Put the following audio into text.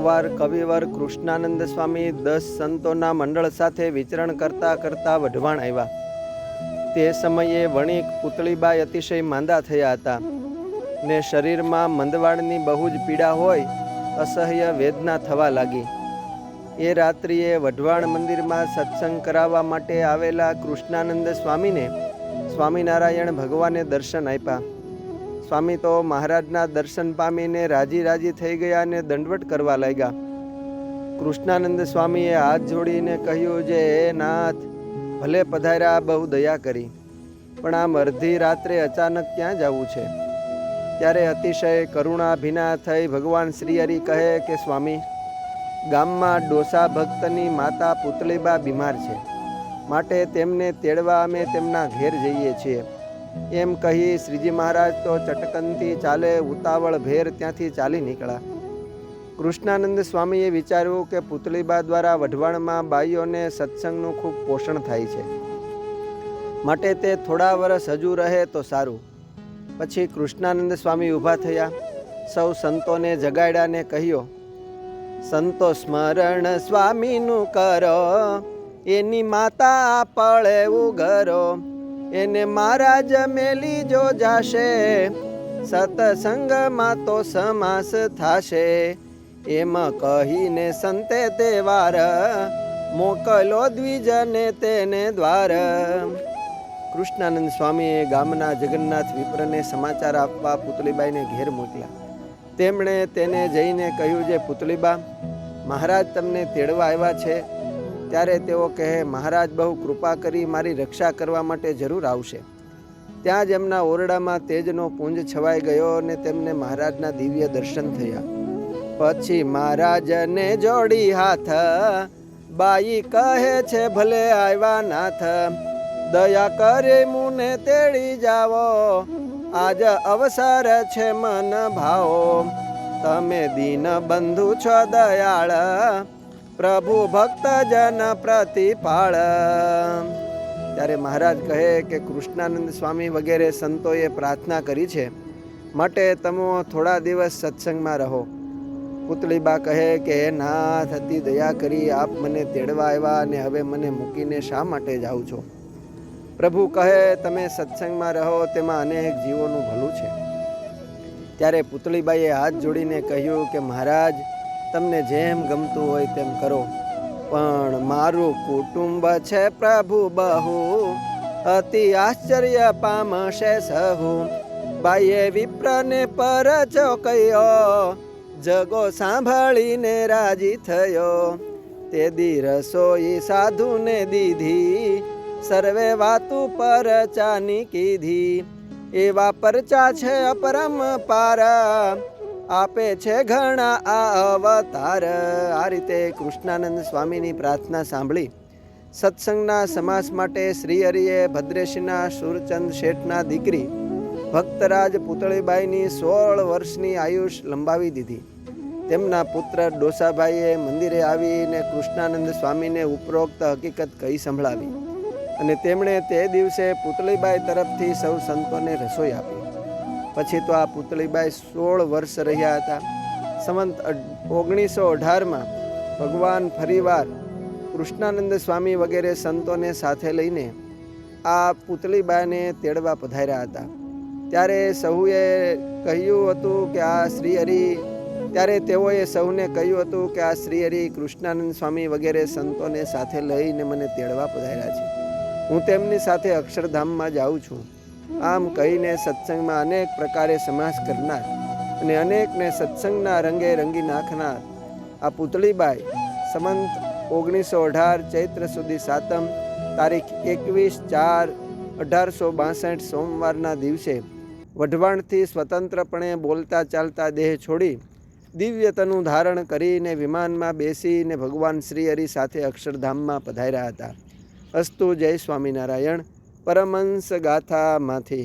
એકવાર કવિવર કૃષ્ણાનંદ સ્વામી દસ સંતોના મંડળ સાથે વિચરણ કરતા કરતા વઢવાણ આવ્યા. તે સમયે વણિક પુતળીબાઈ અતિશય માંદા થયા હતા ને શરીરમાં મંદવાડની બહુ જ પીડા હોય, અસહ્ય વેદના થવા લાગી. એ રાત્રિએ વઢવાણ મંદિરમાં સત્સંગ કરાવવા માટે આવેલા કૃષ્ણાનંદ સ્વામીને સ્વામિનારાયણ ભગવાને દર્શન આપ્યા. સ્વામી તો મહારાજના દર્શન પામીને રાજી રાજી થઈ ગયા અને દંડવટ કરવા લાગ્યા. કૃષ્ણાનંદ સ્વામીએ હાથ જોડીને કહ્યું જે હે નાથ, ભલે પધાર્યા બહુ દયા કરી, પણ આમ અડધી રાત્રે અચાનક ક્યાં જવું છે? ત્યારે અતિશય કરુણા ભીના થઈ ભગવાન શ્રી હરિ કહે કે, સ્વામી, ગામમાં ડોસા ભક્તની માતા પુતળીબા બીમાર છે. માટે તેમને તેડવા અમે તેમના ઘેર જઈએ છીએ. એમ કહી શ્રીજી મહારાજ તો ચટકનથી ચાલે, ઉતાવળ ભેર ત્યાંથી ચાલી નીકળ્યા. કૃષ્ણાનંદ સ્વામીએ વિચાર્યું કે પુતળીબા દ્વારા વઢવાણમાં બાઈઓને સત્સંગનું ખૂબ પોષણ થાય છે. માટે તે થોડા વર્ષ હજુ રહે તો સારું. પછી કૃષ્ણાનંદ સ્વામી ઊભા થયા. સૌ સંતોને જગાડ્યા ને કહ્યો, સંતો સ્મરણ સ્વામીનું કરો, એની માતા પળે ઉગરો એને મહારાજ મેલી જો જાશે સતસંગમાં તો સમાસ થાશે. એમ કહીને સંતે તે વાર મોકલો દ્વિજને તેને દ્વાર. કૃષ્ણાનંદ સ્વામીએ ગામના જગન્નાથ વિપ્રને સમાચાર આપવા પુતળીબાઈને ઘેર મોકલ્યા. તેમણે તેને જઈને કહ્યું, જે પુતળીબા, મહારાજ તમને તેડવા આવ્યા છે. ત્યારે તેઓ કહે, મહારાજ, બહુ કૃપા કરી મારી રક્ષા કરવા માટે જરૂર આવશે. ત્યાં જ એમના ઓરડામાં તેજનો પુંજ છવાઈ ગયો અને તેમને મહારાજના દિવ્ય દર્શન થયા. પછી મહારાજને જોડી હાથ, બાઈ કહે છે, ભલે આવ્યા નાથ, દયા કરે મુને તેડી જાવો આજ અવસર છે મન ભાવો. તમે દીન બંધુ છો દયાળ પ્રભુ ભક્ત જન પ્રતિપાળ. ત્યારે મહારાજ કહે કે કૃષ્ણાનંદ સ્વામી વગેરે સંતોએ પ્રાર્થના કરી છે. માટે તમે થોડા દિવસ સત્સંગમાં રહો. પુતળીબા કહે કે ના નાથ, અતિ દયા કરી આપ મને તેડવા આવ્યા અને હવે મને મૂકીને શા માટે જાઓ છો? પ્રભુ કહે, તમે સત્સંગમાં રહો, તેમાં અનેક જીવોનું ભલું છે. ત્યારે પુતળીબાઈએ હાથ જોડીને કહ્યું કે, મહારાજ તમને જેમ ગમતું હોય તેમ કરો. પણ મારું કુટુંબ છે પ્રભુ બહુ. અતિ આશ્ચર્ય પામશે સહુ. બાઈએ વિપ્રને પર કહ્યો જગો સાંભળીને રાજી થયો. તે દી રસોઈ સાધુને દીધી. સર્વે વાતું પર ચાની કીધી. એવા પરચા છે અપરમ પાર. આપે છે ઘણા અવતાર. આ રીતે કૃષ્ણાનંદ સ્વામીની પ્રાર્થના સાંભળી સત્સંગના સમાસ માટે શ્રી હરિએ ભદ્રેશના સુરચંદ શેઠના દીકરી ભક્તરાજ પુતળીબાઈની સોળ વર્ષની આયુષ લંબાવી દીધી. તેમના પુત્ર ડોસાભાઈએ મંદિરે આવીને કૃષ્ણાનંદ સ્વામીને ઉપરોક્ત હકીકત કહી સંભળાવી અને તેમણે તે દિવસે પુતળીબાઈ તરફથી સૌ સંતોને રસોઈ આપી. પછી તો આ પુતળીબાઈ સોળ વર્ષ રહ્યા હતા. સંવંત ઓગણીસો અઢારમાં ભગવાન ફરીવાર કૃષ્ણાનંદ સ્વામી વગેરે સંતોને સાથે લઈને આ પુતળીબાઈને તેડવા પધાર્યા હતા. ત્યારે સહુએ કહ્યું હતું કે આ શ્રી હરિ, ત્યારે તેઓએ સૌને કહ્યું હતું કે આ શ્રી હરિ કૃષ્ણાનંદ સ્વામી વગેરે સંતોને સાથે લઈને મને તેડવા પધાર્યા છે. હું તેમની સાથે અક્ષરધામમાં જાઉં છું. આમ કહીને સત્સંગમાં અનેક પ્રકારે સમાસ કરનાર અને અનેકને સત્સંગના રંગે રંગી નાખનાર આ પુતળીબાઈ સમંત ઓગણીસો અઢાર ચૈત્ર સુધી સાતમ તારીખ એકવીસ ચાર અઢારસો બાસઠ સોમવારના દિવસે વઢવાણથી સ્વતંત્રપણે બોલતા ચાલતા દેહ છોડી દિવ્યતનું ધારણ કરીને વિમાનમાં બેસીને ભગવાન શ્રી હરિ સાથે અક્ષરધામમાં પધાર્યા હતા. અસ્તુ જય સ્વામિનારાયણ. પરમંસ ગાથામાંથી